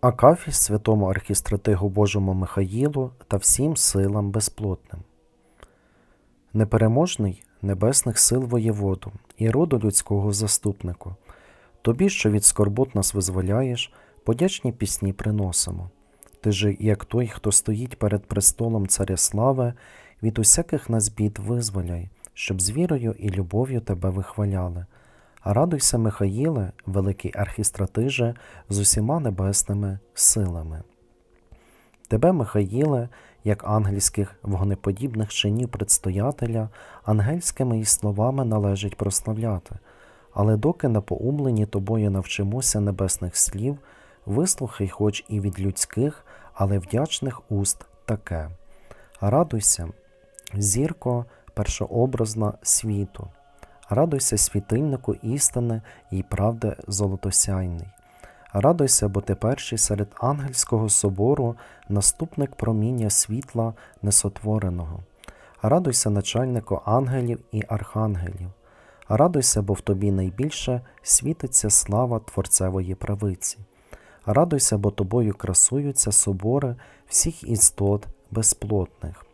Акафі святому архістратигу Божому Михаїлу та всім силам безплотним. Непереможний небесних сил воєводу і роду людського заступнику. Тобі, що від скорбот нас визволяєш, подячні пісні приносимо. Ти же, як той, хто стоїть перед престолом царя слави, від усяких нас бід визволяй, щоб з вірою і любов'ю тебе вихваляли. Радуйся, Михаїле, великий архістратиже, з усіма небесними силами. Тебе, Михаїле, як ангельських вогнеподібних чинів предстоятеля, ангельськими і словами належить прославляти. Але доки на поумлені тобою навчимося небесних слів, вислухай хоч і від людських, але вдячних уст таке. Радуйся, зірко першообразна світу. Радуйся, світильнику істини і правди золотосяйний. Радуйся, бо ти перший серед ангельського собору, наступник проміння світла несотвореного. Радуйся, начальнику ангелів і архангелів. Радуйся, бо в тобі найбільше світиться слава Творцевої правиці. Радуйся, бо тобою красуються собори всіх істот безплотних.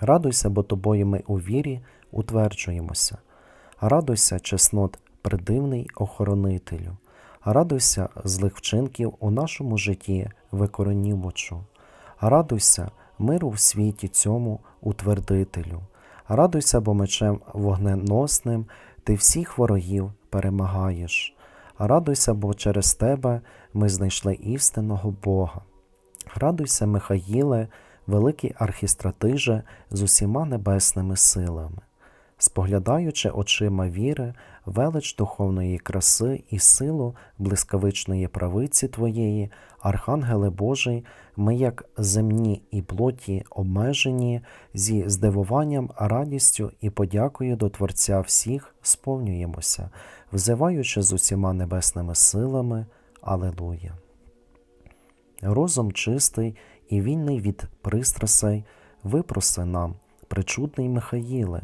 Радуйся, бо тобою ми у вірі утверджуємося. Радуйся, чеснот придивний охоронителю. Радуйся злих вчинків у нашому житті викоренімочу. Радуйся миру в світі цьому утвердителю. Радуйся, бо мечем вогненосним ти всіх ворогів перемагаєш. Радуйся, бо через тебе ми знайшли істинного Бога. Радуйся, Михаїле, великий архістратиже з усіма небесними силами. Споглядаючи очима віри, велич духовної краси і силу блискавичної правиці Твоєї, Архангеле Божий, ми, як земні і плоті обмежені, зі здивуванням, радістю і подякою до Творця всіх сповнюємося, взиваючи з усіма небесними силами. Алелуя. Розум чистий і вільний від пристрасей, випроси нам, причудний Михаїле,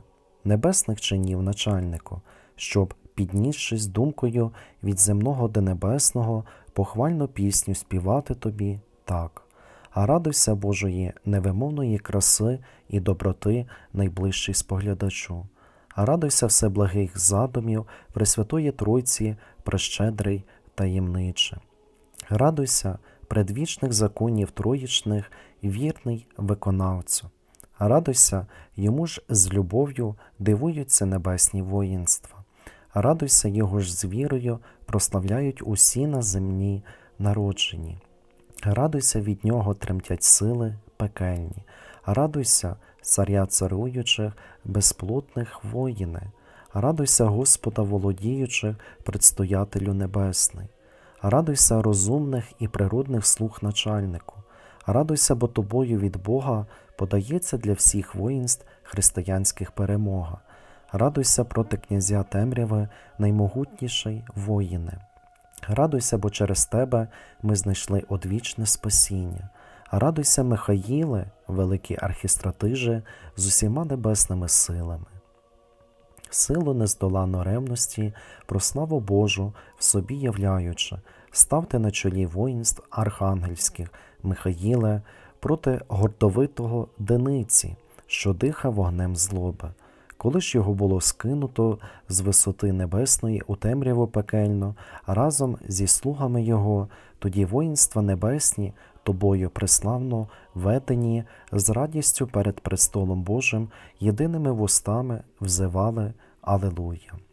небесних чинів начальнику, щоб, піднісшись думкою від земного до небесного, похвальну пісню співати тобі так. А радуйся Божої невимовної краси і доброти найближчий споглядачу. А радуйся всеблагих задумів Пресвятої Тройці, прещедрий таємниче. Радуйся предвічних законів троїчних, вірний виконавцю. Радуйся, йому ж з любов'ю дивуються небесні воїнства. Радуйся, його ж з вірою прославляють усі на земні народжені. Радуйся, від нього тремтять сили пекельні. Радуйся, царя царуючих, безплотних воїни. Радуйся, Господа володіючих, предстоятелю небесний. Радуйся розумних і природних слуг начальнику. Радуйся, бо тобою від Бога подається для всіх воїнств християнських перемога. Радуйся проти князя темряви, наймогутніший воїне. Радуйся, бо через тебе ми знайшли одвічне спасіння. Радуйся, Михаїле, великий архістратиже, з усіма небесними силами. Силу нездолану ревності, про славу Божу в собі являючи, ставте на чолі воїнств архангельських, Михаїле, проти гордовитого Дениці, що диха вогнем злоби. Коли ж його було скинуто з висоти небесної у темряву пекельно, разом зі слугами його, тоді воїнства небесні, тобою преславно ведені, з радістю перед престолом Божим, єдиними вустами взивали Алелуя.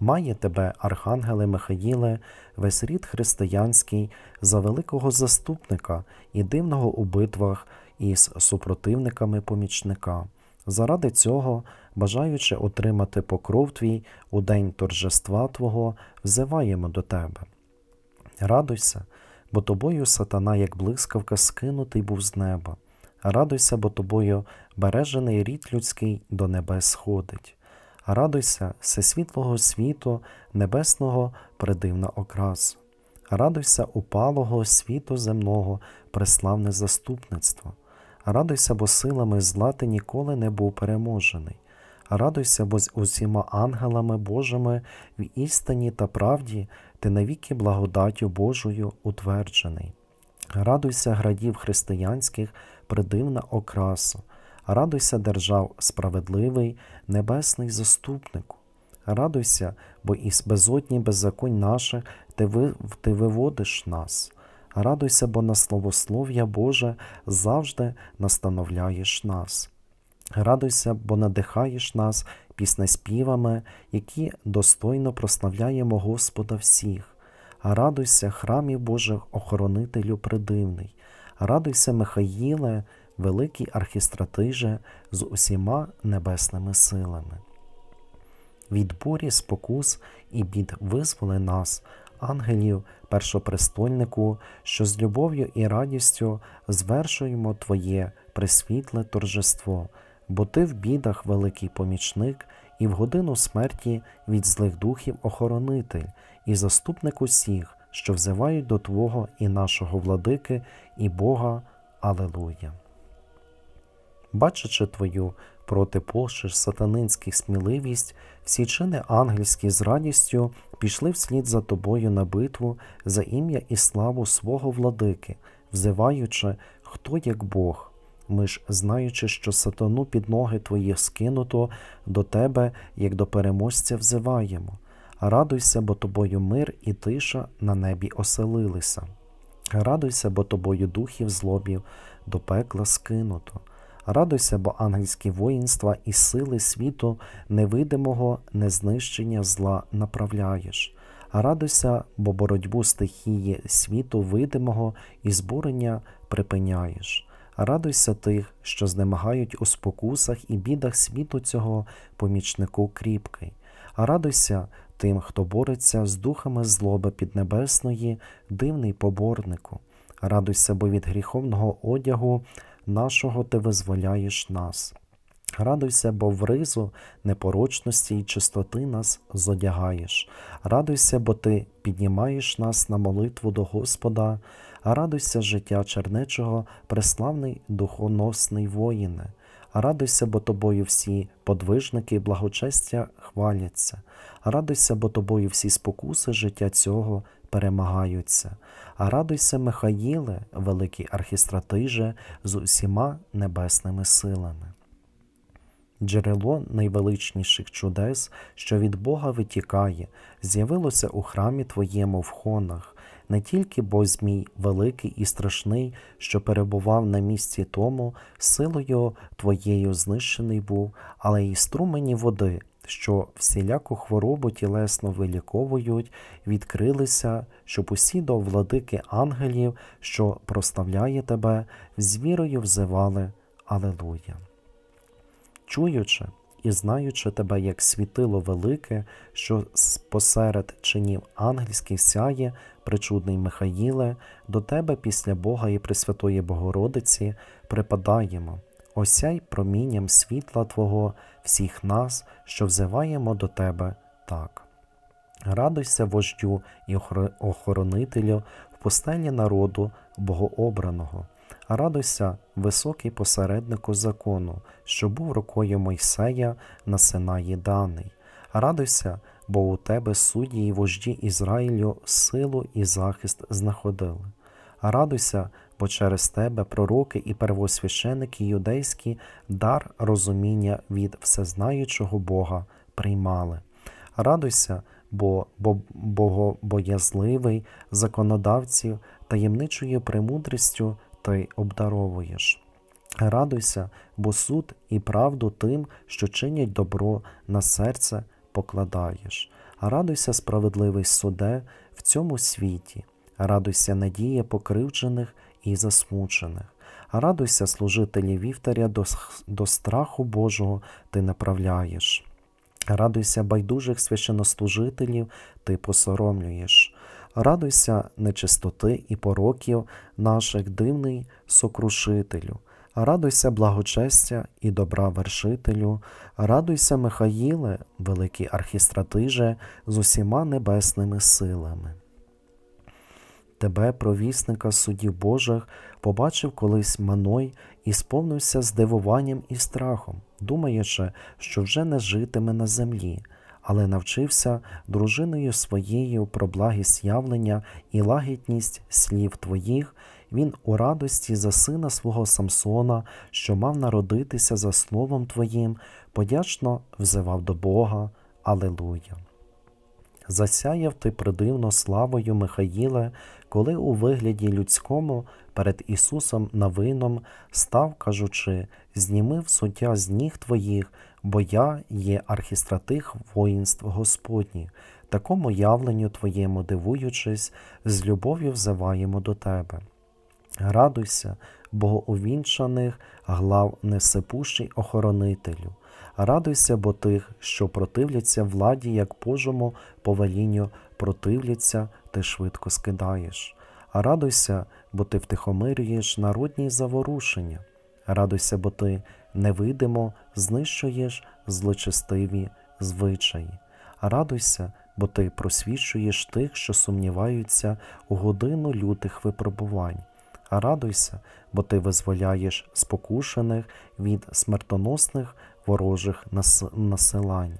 Має тебе, Архангеле Михаїле, весь рід християнський, за великого заступника і дивного у битвах із супротивниками помічника. Заради цього, бажаючи отримати покров твій у день торжества Твого, взиваємо до тебе. Радуйся, бо тобою сатана, як блискавка, скинутий був з неба. Радуйся, бо тобою бережений рід людський до небес сходить. Радуйся, всесвітлого світу, небесного придивна окрас. Радуйся упалого світу земного, преславне заступництво. Радуйся, бо силами зла ти ніколи не був переможений. Радуйся, бо з усіма ангелами Божими в істині та правді ти навіки благодаттю Божою утверджений. Радуйся градів християнських, придивна окраса. Радуйся держав справедливий, небесний заступнику. Радуйся, бо із безодні беззаконь наших ти, ви, ти виводиш нас. Радуйся, бо на словослов'я Боже завжди настановляєш нас. Радуйся, бо надихаєш нас піснеспівами, які достойно прославляємо Господа всіх. Радуйся, храмів Божих, охоронителю придивний. Радуйся, Михаїле, великий архістратиже з усіма небесними силами. Від бурі спокус і бід визволи нас, ангелів, першопрестольнику, що з любов'ю і радістю звершуємо Твоє присвітле торжество, бо Ти в бідах великий помічник, і в годину смерті від злих духів охоронитель, і заступник усіх, що взивають до Твого і нашого владики, і Бога. Алелуя. Бачачи Твою проти пошир сатанинських сміливість, всі чини ангельські з радістю пішли вслід за тобою на битву за ім'я і славу свого владики, взиваючи, хто як Бог. Ми ж, знаючи, що сатану під ноги твої скинуто, до тебе, як до переможця, взиваємо. Радуйся, бо тобою мир і тиша на небі оселилися. Радуйся, бо тобою духів злобів до пекла скинуто. Радуйся, бо ангельські воїнства і сили світу невидимого незнищення зла направляєш. Радуйся, бо боротьбу стихії світу видимого і збурення припиняєш. Радуйся тих, що знемагають у спокусах і бідах світу цього помічнику кріпкий. Радуйся тим, хто бореться з духами злоби піднебесної, дивний поборнику. Радуйся, бо від гріховного одягу нашого ти визволяєш нас. Радуйся, бо в ризу непорочності і чистоти нас зодягаєш. Радуйся, бо ти піднімаєш нас на молитву до Господа. Радуйся, життя чернечого, преславний духоносний воїне. Радуйся, бо тобою всі подвижники благочестя хваляться. Радуйся, бо тобою всі спокуси життя цього перемагаються. А радуйся, Михаїле, великий архістратиже, з усіма небесними силами. Джерело найвеличніших чудес, що від Бога витікає, з'явилося у храмі Твоєму в хонах, не тільки бо Змій великий і страшний, що перебував на місці тому, силою Твоєю знищений був, але й струмені води, що всіляку хворобу тілесно виліковують, відкрилися, щоб усі до владики ангелів, що прославляє тебе, з вірою взивали Алелуя. Чуючи і знаючи тебе як світило велике, що посеред чинів ангельських сяє, причудний Михаїле, до тебе після Бога і Пресвятої Богородиці припадаємо. Осяй промінням світла Твого всіх нас, що взиваємо до Тебе так. Радуйся вождю і охоронителю в постелі народу Богообраного. Радуйся, високий посереднику закону, що був рукою Мойсея на Синаї даний. Радуйся, бо у тебе судді і вожді Ізраїлю силу і захист знаходили. Радуйся, бо через тебе пророки і первосвященики юдейські дар розуміння від всезнаючого Бога приймали. Радуйся, бо богобоязливий законодавців таємничою премудрістю ти обдаровуєш. Радуйся, бо суд і правду тим, що чинять добро на серце покладаєш. Радуйся, справедливий суде в цьому світі, радуйся надія покривджених і засмучених. Радуйся, служителі вівтаря, до, до страху Божого ти направляєш. Радуйся, байдужих священнослужителів ти посоромлюєш. Радуйся, нечистоти і пороків наших дивний сокрушителю. Радуйся, благочестя і добра вершителю, радуйся, Михаїле, великий архістратиже, з усіма небесними силами. Тебе, провісника судів Божих, побачив колись Маной і сповнився здивуванням і страхом, думаючи, що вже не житиме на землі, але навчився дружиною своєю про благість явлення і лагідність слів твоїх, Він у радості за сина свого Самсона, що мав народитися за словом Твоїм, подячно взивав до Бога. Алилуя. Засяяв ти придивно славою Михаїле, коли у вигляді людському перед Ісусом Навином став, кажучи, знімив суддя з ніг твоїх, бо я є архістратих воїнств Господніх. Такому явленню твоєму дивуючись, з любов'ю взиваємо до тебе. Радуйся, богоувінчаних глав несипущий охоронителю. Радуйся, бо тих, що противляться владі, як Божому повелінню противляться, ти швидко скидаєш. Радуйся, бо ти втихомирюєш народні заворушення. Радуйся, бо ти невидимо знищуєш злочестиві звичаї. Радуйся, бо ти просвічуєш тих, що сумніваються у годину лютих випробувань. Радуйся, бо ти визволяєш спокушених від смертоносних ворожих нас- насилань.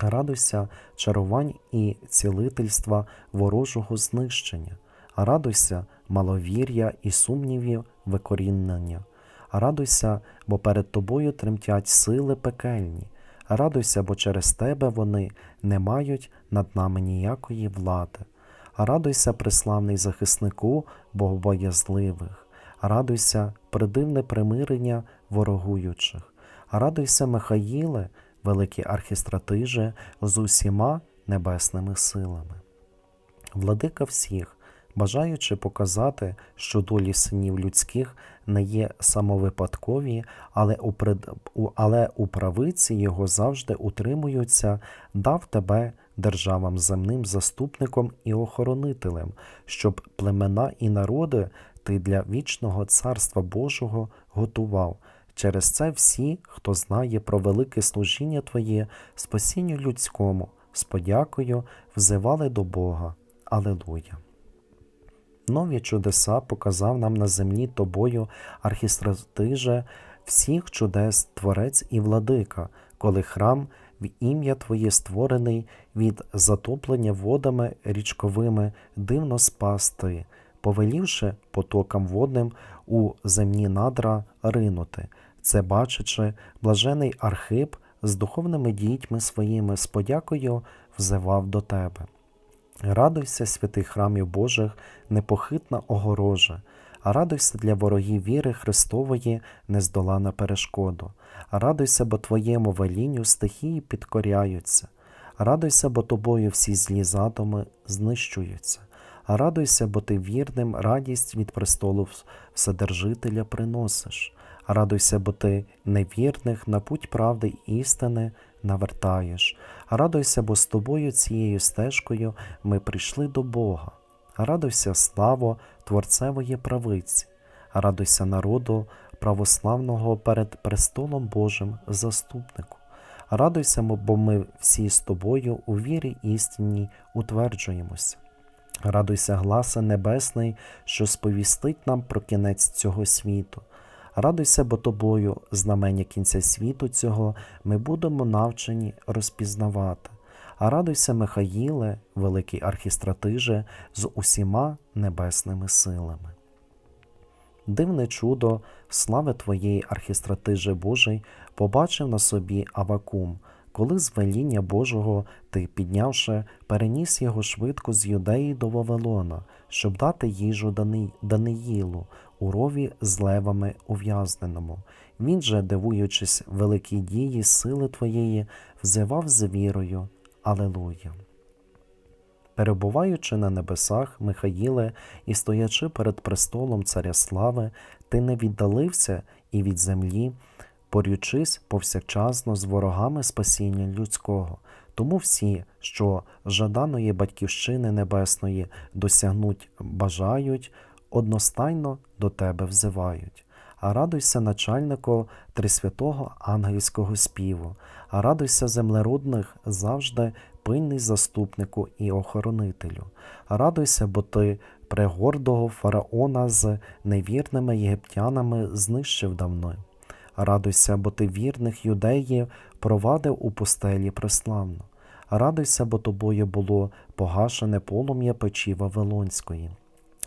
Радуйся чарувань і цілительства ворожого знищення. Радуйся маловір'я і сумнівів викорінення. Радуйся, бо перед тобою тремтять сили пекельні. Радуйся, бо через тебе вони не мають над нами ніякої влади. Радуйся, преславний захиснику богобоязливих. Радуйся, придивне примирення ворогуючих. Радуйся, Михаїле, великий архістратиже, з усіма небесними силами. Владика всіх, бажаючи показати, що долі синів людських не є самовипадкові, але у, пред... але у правиці його завжди утримуються, дав тебе державам земним заступником і охоронителем, щоб племена і народи ти для вічного царства Божого готував. Через це всі, хто знає про велике служіння Твоє, спасінню людському, з подякою взивали до Бога. Алелуя. Нові чудеса показав нам на землі тобою, архістратиже, всіх чудес Творець і владика, коли храм в ім'я Твоє створений від затоплення водами річковими дивно спас ти, повелівши потокам водним у земні надра ринути. Це бачачи, блажений Архип з духовними дітьми своїми з подякою взивав до тебе. Радуйся, святий храмів Божих, непохитна огорожа, а радуйся для ворогів віри Христової, нездолана перешкоду. Радуйся, бо твоєму велінню стихії підкоряються. Радуйся, бо тобою всі злі задуми знищуються. Радуйся, бо ти вірним радість від престолу Вседержителя приносиш. Радуйся, бо ти невірних на путь правди і істини навертаєш. Радуйся, бо з тобою цією стежкою ми прийшли до Бога. Радуйся, славо Творцевої правиці, радуйся народу православного перед престолом Божим заступнику. Радуйся, бо ми всі з тобою у вірі істинній утверджуємося. Радуйся, гласе небесний, що сповістить нам про кінець цього світу. Радуйся, бо тобою, знамення кінця світу цього, ми будемо навчені розпізнавати. А радуйся, Михаїле, великий архістратиже, з усіма небесними силами. Дивне чудо, слави Твоєї архістратиже Божий, побачив на собі Авакум, коли з веління Божого ти, піднявши, переніс його швидко з Юдеї до Вавилона, щоб дати їжу Даниїлу, у рові з левами ув'язненому. Він же, дивуючись великій дії сили Твоєї, взивав з вірою. Алелуя. Перебуваючи на небесах, Михаїле, і стоячи перед престолом Царя Слави, ти не віддалився і від землі, порючись повсякчасно з ворогами спасіння людського. Тому всі, що жаданої батьківщини небесної досягнуть, бажають, одностайно до тебе взивають. А радуйся, начальнику Трисвятого ангельського співу, а радуйся землеродних завжди пильний заступнику і охоронителю. А радуйся, бо ти пригордого фараона з невірними єгиптянами знищив давно. Радуйся, бо ти вірних юдеїв провадив у пустелі преславно. Радуйся, бо тобою було погашене полум'я печі Вавилонської.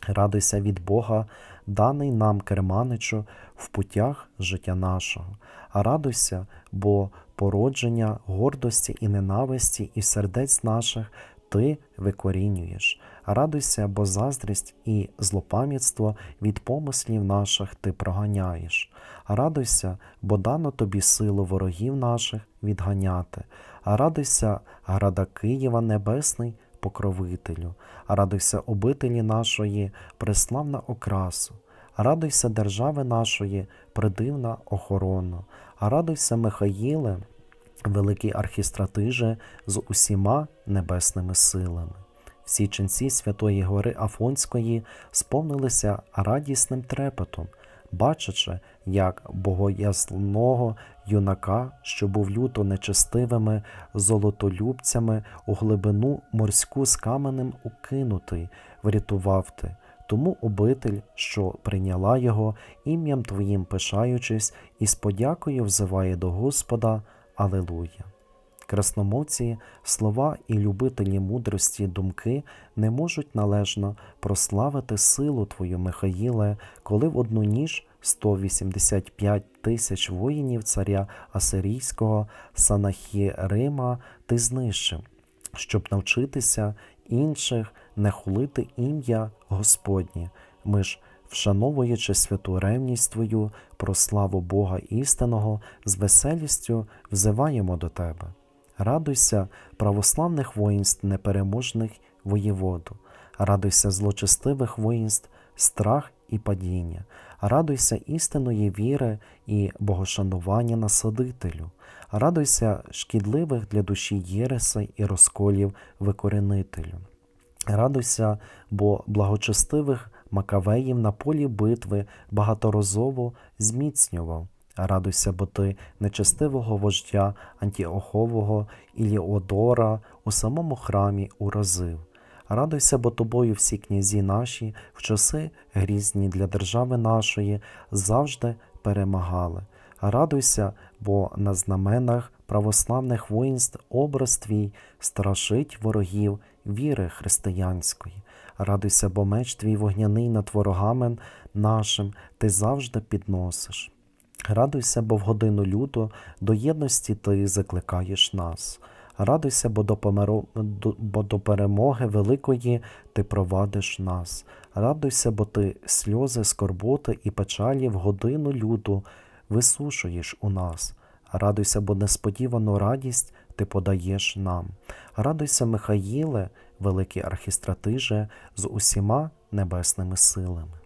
Радуйся від Бога, даний нам керманичу в путях життя нашого. Радуйся, бо породження гордості і ненависті і сердець наших ти викорінюєш. Радуйся, бо заздрість і злопам'ятство від помислів наших ти проганяєш. Радуйся, бо дано тобі силу ворогів наших відганяти. Радуйся, града Києва Небесний, покровителю, радуйся обителі нашої, преславна окрасу, радуйся держави нашої, придивна охорона, радуйся Михаїле, великий архістратиже з усіма небесними силами. Всі ченці Святої Гори Афонської сповнилися радісним трепетом, бачачи, як богоязного юнака, що був люто нечестивими золотолюбцями у глибину морську з каменем укинутий, врятував ти. Тому обитель, що прийняла його, ім'ям Твоїм пишаючись, і з подякою взиває до Господа Алелуя. Красномовці, слова і любителі мудрості думки не можуть належно прославити силу Твою, Михаїле, коли в одну ніж 185 тисяч воїнів царя Асирійського Санахірима ти знищив, щоб навчитися інших не хулити ім'я Господнє. Ми ж, вшановуючи святу ревність Твою про славу Бога істинного, з веселістю взиваємо до Тебе. Радуйся православних воїнств непереможних воєводу, радуйся злочестивих воїнств, страх і падіння, радуйся істинної віри і богошанування насадителю, радуйся шкідливих для душі єресей і розколів викоренителю. Радуйся, бо благочестивих макавеїв на полі битви багаторазово зміцнював. Радуйся, бо ти нечестивого вождя Антіохового Іліодора у самому храмі уразив. Радуйся, бо тобою всі князі наші в часи грізні для держави нашої завжди перемагали. Радуйся, бо на знаменах православних воїнств образ твій страшить ворогів віри християнської. Радуйся, бо меч твій вогняний над ворогами нашим ти завжди підносиш. Радуйся, бо в годину люту до єдності ти закликаєш нас. Радуйся, бо до, померо... бо до перемоги великої ти провадиш нас. Радуйся, бо ти сльози, скорботи і печалі в годину люту висушуєш у нас. Радуйся, бо несподівану радість ти подаєш нам. Радуйся, Михаїле, великий архістратиже, з усіма небесними силами.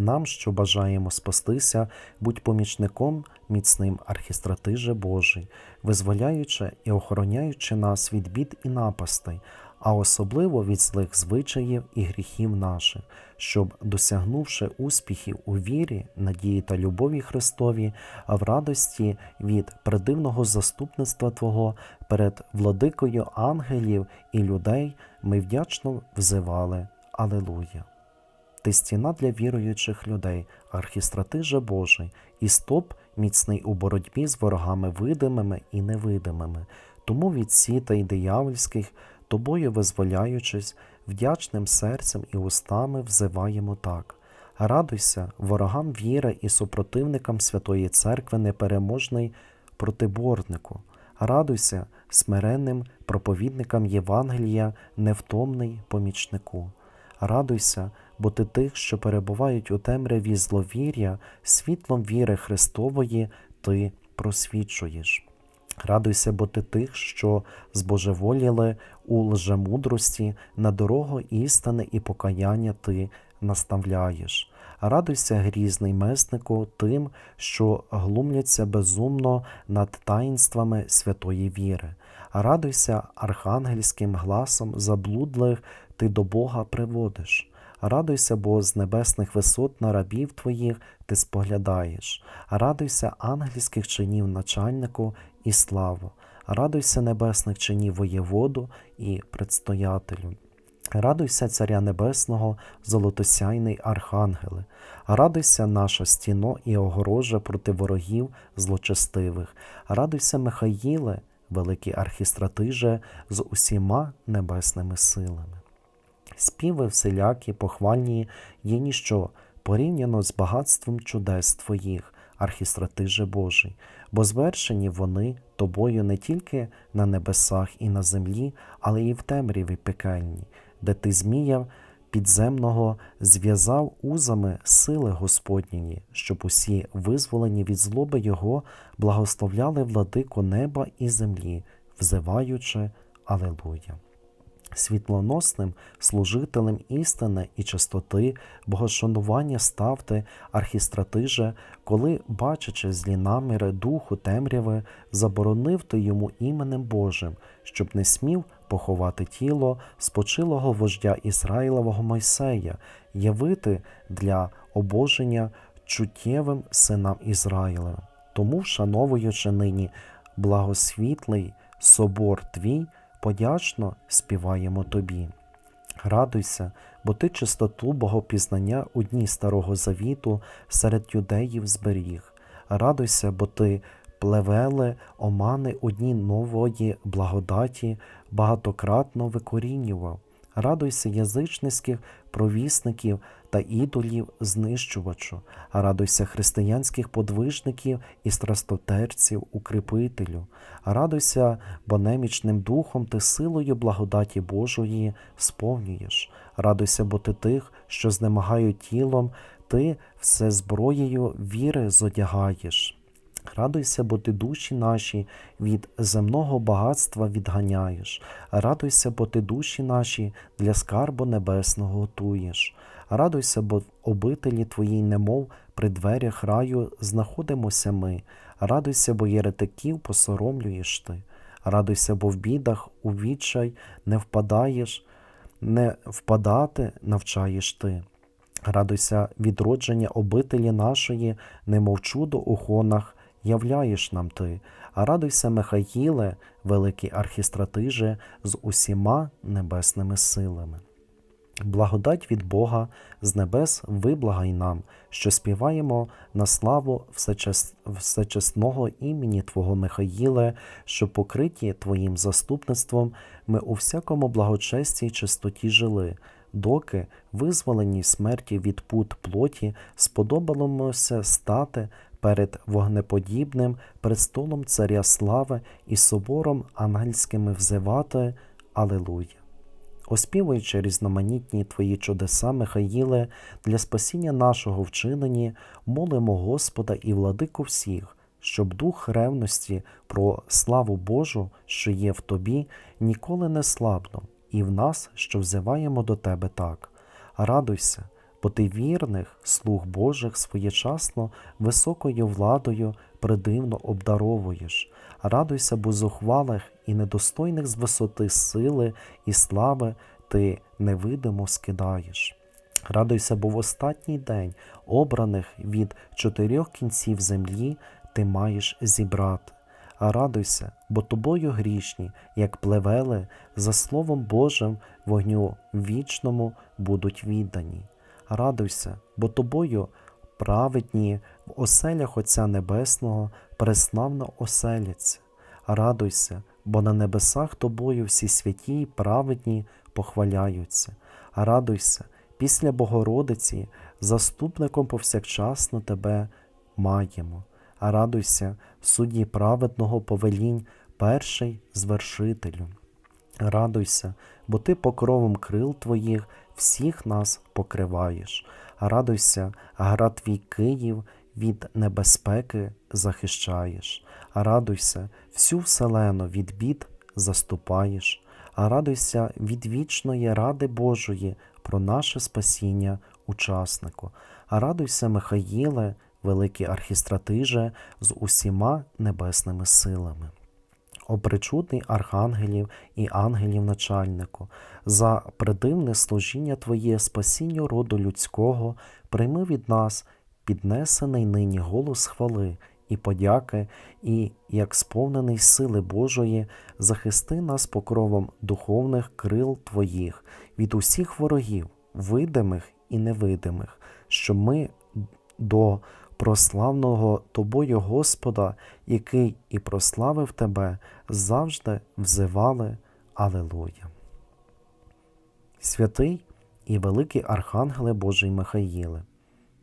Нам, що бажаємо спастися, будь помічником міцним архістратиже Божий, визволяючи і охороняючи нас від бід і напастей, а особливо від злих звичаїв і гріхів наших, щоб, досягнувши успіхів у вірі, надії та любові Христові, а в радості від придивного заступництва Твого перед владикою ангелів і людей, ми вдячно взивали Алелуя. Ти стіна для віруючих людей, архістратиже Божий, і стоп міцний у боротьбі з ворогами видимими і невидимими, тому від сітей диявольських, тобою визволяючись, вдячним серцем і устами взиваємо так. Радуйся, ворогам віри і супротивникам Святої Церкви непереможний протиборнику. Радуйся, смиренним проповідникам Євангелія, невтомний помічнику. Радуйся, бо ти тих, що перебувають у темряві зловір'я, світлом віри Христової ти просвічуєш. Радуйся, бо ти тих, що збожеволіли у лжемудрості, на дорогу істини і покаяння ти наставляєш. Радуйся, грізний меснику, тим, що глумляться безумно над таїнствами святої віри. Радуйся архангельським гласом заблудлих ти до Бога приводиш. Радуйся, бо з небесних висот на рабів твоїх ти споглядаєш. Радуйся ангельських чинів начальнику і славу. Радуйся небесних чинів воєводу і предстоятелю. Радуйся, Царя Небесного, золотосяйний архангеле, радуйся, наша стіно і огорожа проти ворогів злочестивих, радуйся, Михаїле, великий архістратиже, з усіма небесними силами. Співи всілякі, похвальні є ніщо порівняно з багатством чудес Твоїх, архістратиже Божий, бо звершені вони тобою не тільки на небесах і на землі, але і в темряві пекельні, де ти змія підземного зв'язав узами сили Господньої, щоб усі визволені від злоби Його благословляли владику неба і землі, взиваючи Алелуя. Світлоносним служителем істини і чистоти, богошанування ставте, архістратиже, коли, бачачи злі наміри духу темряви, заборонив ти йому іменем Божим, щоб не смів поховати тіло спочилого вождя Ізраїлового Мойсея, явити для обоження чуттєвим синам Ізраїлевим. Тому, вшановуючи нині благосвітлий собор твій, подячно співаємо тобі. Радуйся, бо ти чистоту богопізнання у дні Старого Завіту серед юдеїв зберіг. Радуйся, бо ти плевели омани у дні нової благодаті багатократно викорінював. Радуйся язичницьких провісників та ідолів знищувачу, радуйся християнських подвижників і страстотерців укріпителю, радуйся, бо немічним духом ти силою благодаті Божої сповнюєш, радуйся, бо ти тих, що знемагають тілом, ти все зброєю віри зодягаєш. Радуйся, бо ти душі наші від земного багатства відганяєш. Радуйся, бо ти душі наші для скарбу небесного готуєш. Радуйся, бо обителі твоїй, немов при дверях раю знаходимося ми. Радуйся, бо єретиків посоромлюєш ти. Радуйся, бо в бідах у відчай не впадаєш, не впадати навчаєш ти. Радуйся відродження обителі нашої, немов чудо у хонах, являєш нам ти, а радуйся, Михаїле, великий архістратиже, з усіма небесними силами. Благодать від Бога з небес виблагай нам, що співаємо на славу всечес... всечесного імені Твого Михаїле, що покриті Твоїм заступництвом ми у всякому благочесті й чистоті жили, доки, визволені смерті від пут плоті, сподобалося стати перед вогнеподібним престолом Царя Слави і собором ангельськими взивати Алелуя. Оспівуючи різноманітні Твої чудеса, Михаїле, для спасіння нашого вчинені, молимо Господа і владику всіх, щоб дух ревності про славу Божу, що є в Тобі, ніколи не слабнув, і в нас, що взиваємо до Тебе так. Радуйся, бо ти вірних, слуг Божих своєчасно високою владою придивно обдаровуєш. Радуйся, бо зухвалих і недостойних з висоти сили і слави ти невидимо скидаєш. Радуйся, бо в останній день обраних від чотирьох кінців землі ти маєш зібрати. Радуйся, бо тобою грішні, як плевели, за Словом Божим вогню вічному будуть віддані. Радуйся, бо тобою праведні в оселях Отця Небесного преславно оселяться. Радуйся, бо на небесах тобою всі святі й праведні похваляються. Радуйся, після Богородиці, заступником повсякчасно тебе маємо. Радуйся, судді праведного повелінь, перший звершителю. Радуйся, бо ти покровом крил твоїх всіх нас покриваєш. Радуйся, град твій Київ від небезпеки захищаєш. Радуйся, всю вселену від бід заступаєш. А радуйся від вічної ради Божої про наше спасіння, учаснику. А радуйся, Михаїле, великий архістратиже, з усіма небесними силами. Опричутний архангелів і ангелів начальнику, за придивне служіння Твоє спасінню роду людського, прийми від нас піднесений нині голос хвали і подяки, і, як сповнений сили Божої, захисти нас покровом духовних крил Твоїх від усіх ворогів, видимих і невидимих, щоб ми до прославного Тобою Господа, який і прославив Тебе, завжди взивали Алелуя. Святий і великий архангеле Божий Михаїле,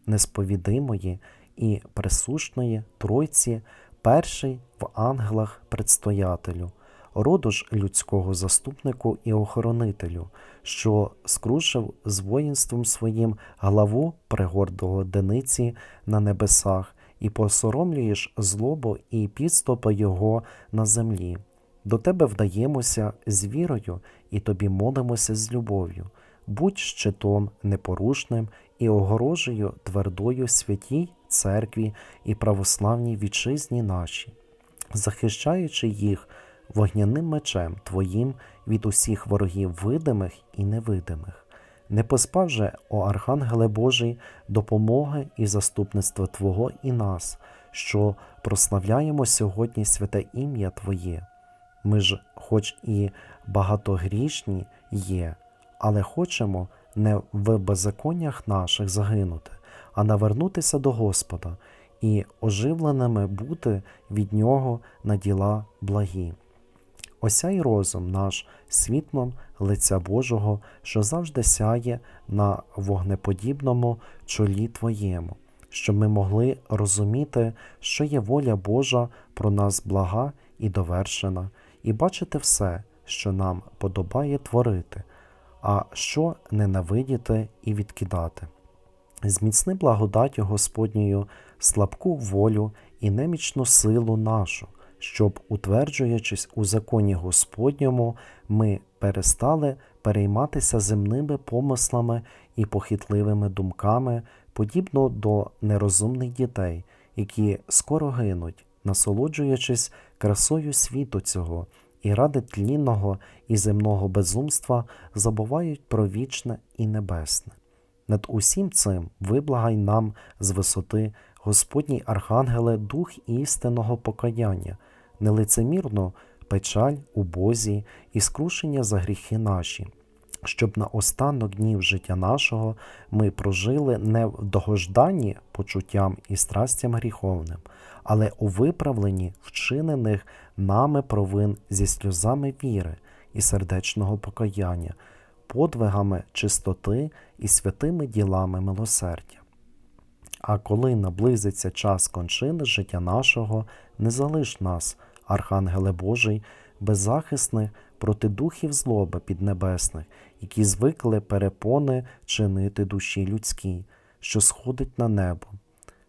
несповідимої і присушної Тройці, перший в ангелах предстоятелю, роду ж людського заступнику і охоронителю, що скрушив з воїнством своїм главу пригордого дениці на небесах, і посоромлюєш злобу і підступи його на землі. До тебе вдаємося з вірою і тобі молимося з любов'ю. Будь щитом непорушним і огорожею твердою святій церкві і православній вітчизні нашій, захищаючи їх вогняним мечем Твоїм від усіх ворогів видимих і невидимих. Не поспав же, о Архангеле Божий, допомоги і заступництва Твого і нас, що прославляємо сьогодні святе ім'я Твоє. Ми ж, хоч і багатогрішні є, але хочемо не в беззаконнях наших загинути, а навернутися до Господа і оживленими бути від Нього на діла благі. Осяй розум наш світлом лиця Божого, що завжди сяє на вогнеподібному чолі Твоєму, щоб ми могли розуміти, що є воля Божа про нас блага і довершена, і бачити все, що нам подобає творити, а що ненавидіти і відкидати. Зміцни благодаттю Господньою слабку волю і немічну силу нашу, щоб, утверджуючись у законі Господньому, ми перестали перейматися земними помислами і похитливими думками, подібно до нерозумних дітей, які скоро гинуть, насолоджуючись красою світу цього, і ради тлінного і земного безумства забувають про вічне і небесне. Над усім цим виблагай нам з висоти, Господній Архангеле, дух істинного покаяння, нелицемірно печаль у Бозі і скрушення за гріхи наші, щоб на останок днів життя нашого ми прожили не в догожданні почуттям і страстям гріховним, але у виправленні вчинених нами провин зі сльозами віри і сердечного покаяння, подвигами чистоти і святими ділами милосердя. А коли наблизиться час кончини життя нашого, не залиш нас, Архангеле Божий, беззахисних проти духів злоби піднебесних, які звикли перепони чинити душі людській, що сходить на небо,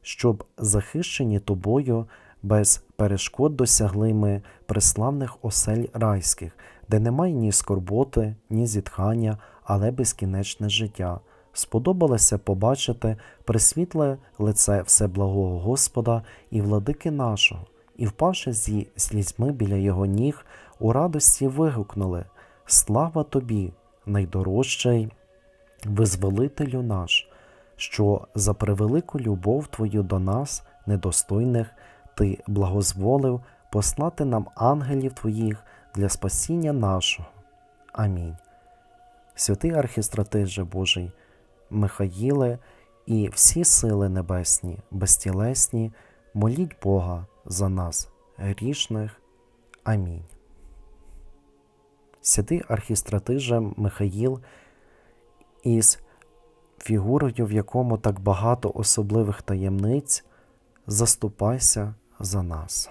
щоб захищені тобою без перешкод досягли ми преславних осель райських, де немає ні скорботи, ні зітхання, але безкінечне життя. Сподобалося побачити присвітле лице Всеблагого Господа і владики нашого, і, впавши зі слізьми біля його ніг, у радості вигукнули Слава тобі, найдорожчий визволителю наш, що за превелику любов Твою до нас, недостойних, Ти благозволив послати нам ангелів Твоїх для спасіння нашого. Амінь. Святий архістратиже Божий, Михаїле і всі сили небесні, безтілесні, моліть Бога за нас, грішних. Амінь. Святий архістратиже Михаїл із фігурою, в якому так багато особливих таємниць, заступайся за нас.